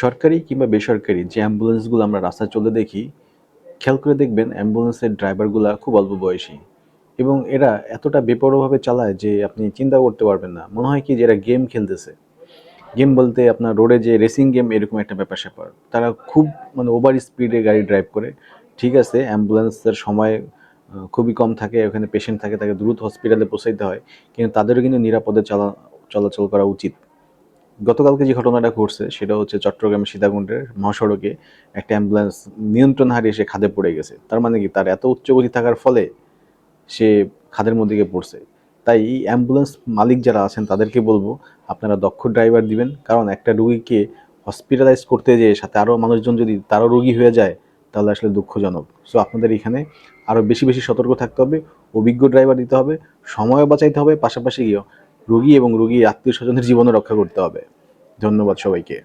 সরকারি কিংবা বেসরকারি যে অ্যাম্বুলেন্সগুলো আমরা রাস্তায় চলে দেখি, খেয়াল করে দেখবেন অ্যাম্বুলেন্সের ড্রাইভারগুলো খুব অল্প বয়সী। এবং এরা এতটা বেপরোয়াভাবে চালায় যে আপনি চিন্তা করতে পারবেন না। মনে হয় কি যে এরা গেম খেলতেছে। গেম বলতে আপনার রোডে যে রেসিং গেম এরকম একটা ব্যাপার স্যাপার। তারা খুব মানে ওভার স্পিডে গাড়ি ড্রাইভ করে। ঠিক আছে, অ্যাম্বুলেন্সের সময় খুবই কম থাকে, ওখানে পেশেন্ট থাকে, তাকে দ্রুত হসপিটালে পৌঁছাইতে হয়। কিন্তু তাদেরও কিন্তু নিরাপদে চলা, চলাচল করা উচিত। গতকালকে যে ঘটনাটা ঘটছে, সেটা হচ্ছে চট্টগ্রামের সীতাকুণ্ডের মহাসড়কে একটা অ্যাম্বুলেন্স নিয়ন্ত্রণ হারিয়ে সে খাদে পড়ে গেছে। তার মানে কি? তার এত উচ্চ গতি থাকার ফলে সে খাদের মধ্যে গিয়ে পড়ছে। তাই এই অ্যাম্বুলেন্স মালিক যারা আছেন, তাদেরকে বলব, আপনারা দক্ষ ড্রাইভার দিবেন। কারণ একটা রুগীকে হসপিটালাইজ করতে যেয়ে সাথে আরও মানুষজন যদি তারও রুগী হয়ে যায়, তাহলে আসলে দুঃখজনক। সো আপনাদের এখানে আরও বেশি বেশি সতর্ক থাকতে হবে, অভিজ্ঞ ড্রাইভার দিতে হবে, সময়ও বাঁচাইতে হবে। পাশাপাশি গিয়েও রুগী এবং রুগীর আত্মীয় স্বজনের জীবনও রক্ষা করতে হবে। ধন্যবাদ সবাইকে।